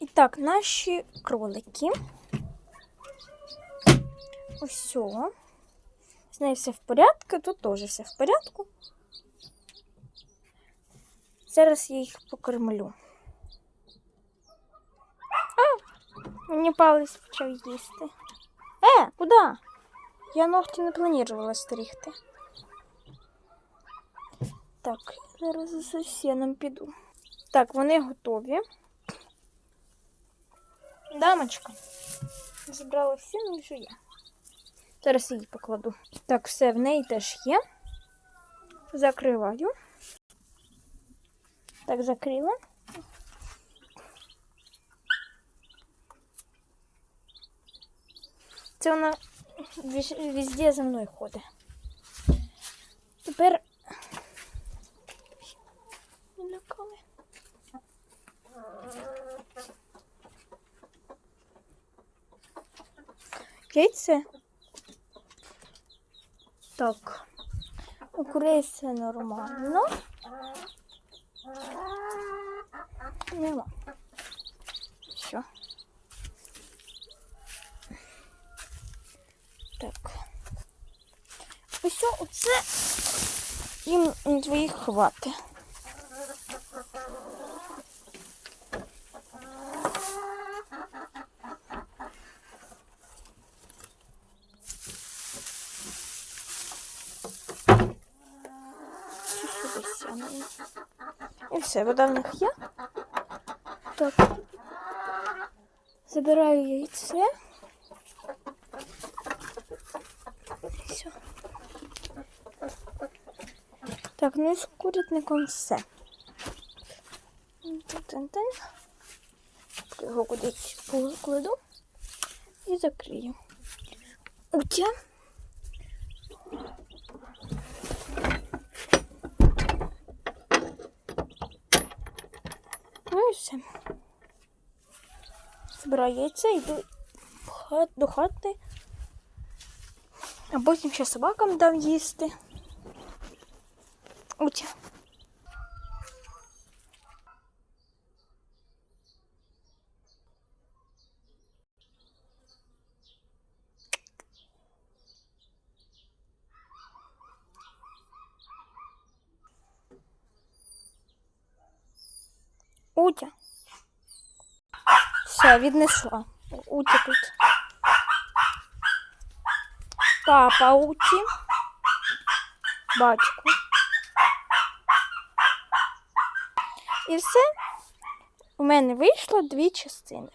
І так, наші кролики. Ось. З нею все в порядку, тут теж все в порядку. Зараз я їх покормлю. А, мені палець почав їсти. Е, куди? Я ногті не планувала стригти. Так, зараз за сусідом піду. Так, вони готові. Дамочка. Забрала всі, ну що я. Зараз її покладу. Так, все, в неї теж є. Закриваю. Так, закрила. Це вона везде за мною ходить. Тепер. Налякали. Яйце. Так. У курей все нормально. Нема. Все. Так. Ось оце їм двоїх хватить. Сяне. І все, вода в них є. Так. Забираю яйце. Все. Так, ну і з курятником все. Його кудись покладу і закрию. Утя. Все. Збираю яйця, йду до хати. А потім ще собакам дам їсти. Утя. Утя. Все, віднесла. Утя тут. Папа Уті. Батько. І все. У мене вийшло дві частини.